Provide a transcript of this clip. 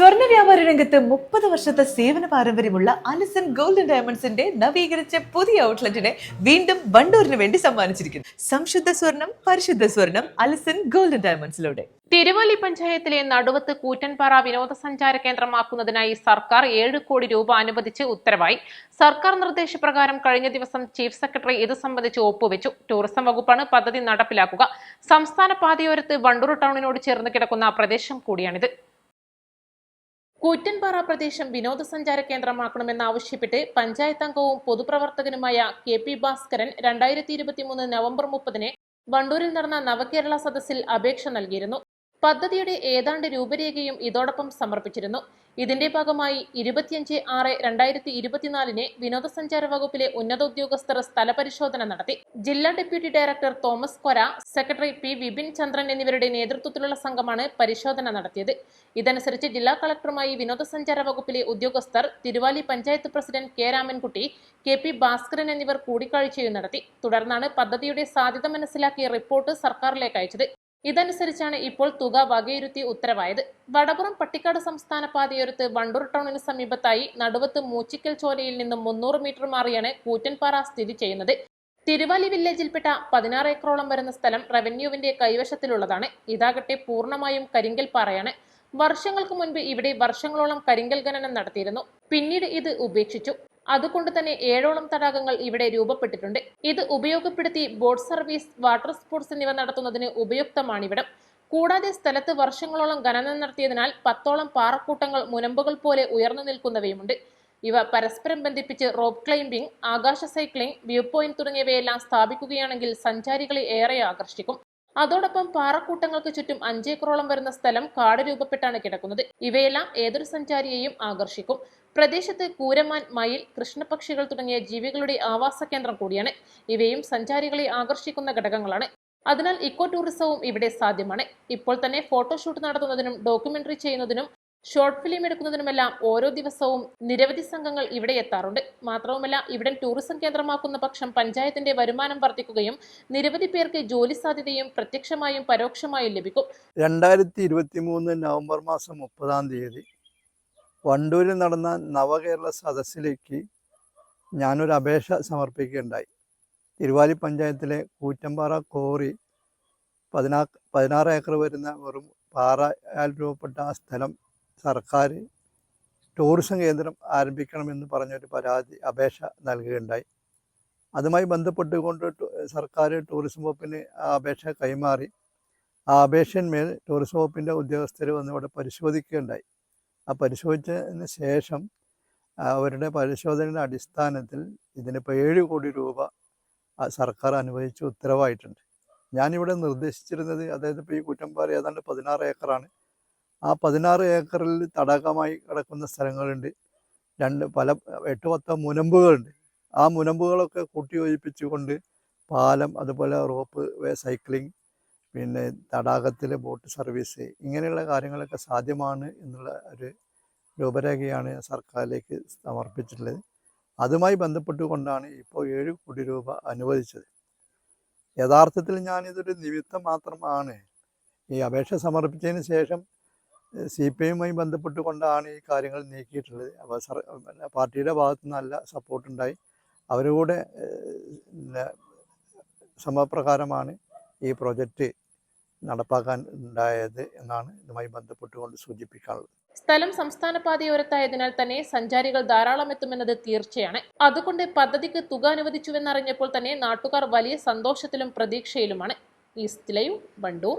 സ്വർണ വ്യാപാര രംഗത്ത് മുപ്പത് വർഷത്തെ സേവന പാരമ്പര്യമുള്ള അലിസൺ ഗോൾഡൻ ഡയമണ്ട്സിന്റെ നവീകരിച്ച പുതിയ ഔട്ട്ലെറ്റിനെ വീണ്ടും വണ്ടൂരിന് വേണ്ടി സമ്മാനിച്ചിരിക്കുന്നു. സംശുദ്ധ സ്വർണം പരിശുദ്ധ സ്വർണം അലിസൺ ഗോൾഡൻ ഡയമണ്ട്സിലൂടെ. തിരുവല്ലി പഞ്ചായത്തിലെ നടുവത്ത് കൂറ്റൻപാറ വിനോദസഞ്ചാര കേന്ദ്രമാക്കുന്നതിനായി സർക്കാർ ഏഴ് കോടി രൂപ അനുവദിച്ച് ഉത്തരവായി. സർക്കാർ നിർദ്ദേശപ്രകാരം കഴിഞ്ഞ ദിവസം ചീഫ് സെക്രട്ടറി ഇത് സംബന്ധിച്ച് ഒപ്പുവെച്ചു. ടൂറിസം വകുപ്പാണ് പദ്ധതി നടപ്പിലാക്കുക. സംസ്ഥാന പാതയോരത്ത് വണ്ടൂർ ടൗണിനോട് ചേർന്ന് കിടക്കുന്ന പ്രദേശം കൂടിയാണിത്. കൂറ്റൻപാറ പ്രദേശം വിനോദസഞ്ചാര കേന്ദ്രമാക്കണമെന്നാവശ്യപ്പെട്ട് പഞ്ചായത്ത് അംഗവും പൊതുപ്രവർത്തകനുമായ കെ പി ഭാസ്കരൻ രണ്ടായിരത്തി ഇരുപത്തിമൂന്ന് നവംബർ മുപ്പതിന് വണ്ടൂരിൽ നടന്ന നവകേരള സദസ്സിൽ അപേക്ഷ നൽകിയിരുന്നു. പദ്ധതിയുടെ ഏതാണ്ട് രൂപരേഖയും ഇതോടൊപ്പം സമർപ്പിച്ചിരുന്നു. ഇതിന്റെ ഭാഗമായി ഇരുപത്തിയഞ്ച് ആറ് രണ്ടായിരത്തി ഇരുപത്തിനാലിന് വിനോദസഞ്ചാര വകുപ്പിലെ ഉന്നത ഉദ്യോഗസ്ഥർ സ്ഥലപരിശോധന നടത്തി. ജില്ലാ deputy director Thomas Kora secretary P Vipin Chandran എന്നിവരുടെ നേതൃത്വത്തിലുള്ള സംഘമാണ് പരിശോധന നടത്തിയത്. ഇതനുസരിച്ച് ജില്ലാ കളക്ടറുമായി വിനോദസഞ്ചാര വകുപ്പിലെ ഉദ്യോഗസ്ഥർ Thiruvali panchayat president K Ramankutty K P Bhaskaran എന്നിവർ കൂടിക്കാഴ്ചയും നടത്തി. തുടർന്നാണ് പദ്ധതിയുടെ സാധ്യത മനസ്സിലാക്കിയ റിപ്പോർട്ട് സർക്കാരിലേക്ക് അയച്ചത്. ഇതനുസരിച്ചാണ് ഇപ്പോൾ തുക വകയിരുത്തി ഉത്തരവായത്. വടപുറം പട്ടിക്കാട് സംസ്ഥാന പാതയോരത്ത് വണ്ടൂർ ടൗണിന് സമീപത്തായി നടുവത്ത് മൂച്ചിക്കൽ ചോലയിൽ നിന്നും മുന്നൂറ് മീറ്റർ മാറിയാണ് കൂറ്റൻപാറ സ്ഥിതി ചെയ്യുന്നത്. തിരുവാലി വില്ലേജിൽപ്പെട്ട പതിനാറ് ഏക്കറോളം വരുന്ന സ്ഥലം റവന്യൂവിന്റെ കൈവശത്തിലുള്ളതാണ്. ഇതാകട്ടെ പൂർണമായും കരിങ്കൽ പാറയാണ്. വർഷങ്ങൾക്ക് മുൻപ് ഇവിടെ വർഷങ്ങളോളം കരിങ്കൽ ഖനനം നടത്തിയിരുന്നു. പിന്നീട് ഇത് ഉപേക്ഷിച്ചു. അതുകൊണ്ട് തന്നെ ഏഴോളം തടാകങ്ങൾ ഇവിടെ രൂപപ്പെട്ടിട്ടുണ്ട്. ഇത് ഉപയോഗപ്പെടുത്തി ബോട്ട് സർവീസ് വാട്ടർ സ്പോർട്സ് എന്നിവ നടത്തുന്നതിന് ഉപയുക്തമാണിവിടം. കൂടാതെ സ്ഥലത്ത് വർഷങ്ങളോളം ഖനനം നടത്തിയതിനാൽ പത്തോളം പാറക്കൂട്ടങ്ങൾ മുനമ്പുകൾ പോലെ ഉയർന്നു നിൽക്കുന്നവയുമുണ്ട്. ഇവ പരസ്പരം ബന്ധിപ്പിച്ച് റോപ്പ് ക്ലൈംബിംഗ് ആകാശ സൈക്ലിംഗ് വ്യൂ പോയിന്റ് തുടങ്ങിയവയെല്ലാം സ്ഥാപിക്കുകയാണെങ്കിൽ സഞ്ചാരികളെ ഏറെ ആകർഷിക്കും. അതോടൊപ്പം പാറക്കൂട്ടങ്ങൾക്ക് ചുറ്റും അഞ്ചേക്കറോളം വരുന്ന സ്ഥലം കാട് രൂപപ്പെട്ടാണ് കിടക്കുന്നത്. ഇവയെല്ലാം ഏതൊരു സഞ്ചാരിയെയും ആകർഷിക്കും. പ്രദേശത്ത് കൂരമാൻ മയിൽ കൃഷ്ണപക്ഷികൾ തുടങ്ങിയ ജീവികളുടെ ആവാസ കേന്ദ്രം കൂടിയാണ്. ഇവയും സഞ്ചാരികളെ ആകർഷിക്കുന്ന ഘടകങ്ങളാണ്. അതിനാൽ ഇക്കോ ടൂറിസവും ഇവിടെ സാധ്യമാണ്. ഇപ്പോൾ തന്നെ ഫോട്ടോഷൂട്ട് നടത്തുന്നതിനും ഡോക്യുമെന്ററി ചെയ്യുന്നതിനും ഷോർട്ട് ഫിലിം എടുക്കുന്നതിനുമെല്ലാം ഓരോ ദിവസവും നിരവധി സംഘങ്ങൾ ഇവിടെ എത്താറുണ്ട്. മാത്രവുമല്ല ഇവിടെ ടൂറിസം കേന്ദ്രമാക്കുന്ന പക്ഷം പഞ്ചായത്തിന്റെ വരുമാനം വർദ്ധിക്കുകയും നിരവധി പേർക്ക് ജോലി സാധ്യതയും പ്രത്യക്ഷമായും പരോക്ഷമായും ലഭിക്കും. രണ്ടായിരത്തി ഇരുപത്തി മൂന്ന് നവംബർ മാസം മുപ്പതാം തീയതി വണ്ടൂരിൽ നടന്ന നവകേരള സദസ്സിലേക്ക് ഞാനൊരു അപേക്ഷ സമർപ്പിക്കുകയുണ്ടായി. തിരുവാലി പഞ്ചായത്തിലെ കൂറ്റമ്പാറ കോറി പതിനാ പതിനാറ് ഏക്കർ വരുന്ന വെറും പാറയാൽ രൂപപ്പെട്ട ആ സ്ഥലം സർക്കാർ ടൂറിസം കേന്ദ്രം ആരംഭിക്കണമെന്ന് പറഞ്ഞൊരു പരാതി അപേക്ഷ നൽകുകയുണ്ടായി. അതുമായി ബന്ധപ്പെട്ടുകൊണ്ട് സർക്കാർ ടൂറിസം വകുപ്പിന് ആ അപേക്ഷ കൈമാറി. ആ അപേക്ഷന്മേൽ ടൂറിസം വകുപ്പിന്റെ ഉദ്യോഗസ്ഥർ വന്ന് ഇവിടെ പരിശോധിക്കുകയുണ്ടായി. ആ പരിശോധിച്ചതിന് ശേഷം അവരുടെ പരിശോധനയുടെ അടിസ്ഥാനത്തിൽ ഇതിനിപ്പോൾ ഏഴ് കോടി രൂപ സർക്കാർ അനുവദിച്ച് ഉത്തരവായിട്ടുണ്ട്. ഞാനിവിടെ നിർദ്ദേശിച്ചിരുന്നത് അതായത് ഇപ്പോൾ ഈ കുറ്റമ്പാറ ഏതാണ്ട് പതിനാറ് ഏക്കറാണ്. ആ പതിനാറ് ഏക്കറിൽ തടാകമായി കിടക്കുന്ന സ്ഥലങ്ങളുണ്ട്. രണ്ട് പല എട്ട് പത്ത് മുനമ്പുകളുണ്ട്. ആ മുനമ്പുകളൊക്കെ കൂട്ടിയോജിപ്പിച്ചുകൊണ്ട് പാലം അതുപോലെ റോപ്പ് വേ സൈക്ലിംഗ് പിന്നെ തടാകത്തിലെ ബോട്ട് സർവീസ് ഇങ്ങനെയുള്ള കാര്യങ്ങളൊക്കെ സാധ്യമാണ് എന്നുള്ള ഒരു രൂപരേഖയാണ് സർക്കാരിലേക്ക് സമർപ്പിച്ചിട്ടുള്ളത്. അതുമായി ബന്ധപ്പെട്ടുകൊണ്ടാണ് ഇപ്പോൾ ഏഴ് കോടി രൂപ അനുവദിച്ചത്. യഥാർത്ഥത്തിൽ ഞാനിതൊരു നിമിത്തം മാത്രമാണ് ഈ അപേക്ഷ സമർപ്പിച്ചതിന് ശേഷം സി പി ഐയുമായി ബന്ധപ്പെട്ടുകൊണ്ടാണ് ഈ കാര്യങ്ങൾ നീക്കിയിട്ടുള്ളത്. അപ്പോൾ സർ പാർട്ടിയുടെ ഭാഗത്തു നല്ല സപ്പോർട്ടുണ്ടായി. അവരുകൂടെ പിന്നെ സമപ്രകാരമാണ് ഈ പ്രൊജക്റ്റ് നടപ്പാക്കാൻ ഉണ്ടായത് എന്നാണ് ഇതുമായി ബന്ധപ്പെട്ടുകൊണ്ട് സൂചിപ്പിക്കാനുള്ളത്. സ്ഥലം സംസ്ഥാന പാതയോരത്തായതിനാൽ തന്നെ സഞ്ചാരികൾ ധാരാളം എത്തുമെന്നത് തീർച്ചയാണ്. അതുകൊണ്ട് പദ്ധതിക്ക് തുക അനുവദിച്ചുവെന്നറിഞ്ഞപ്പോൾ തന്നെ നാട്ടുകാർ വലിയ സന്തോഷത്തിലും പ്രതീക്ഷയിലുമാണ്. East live Wandoor.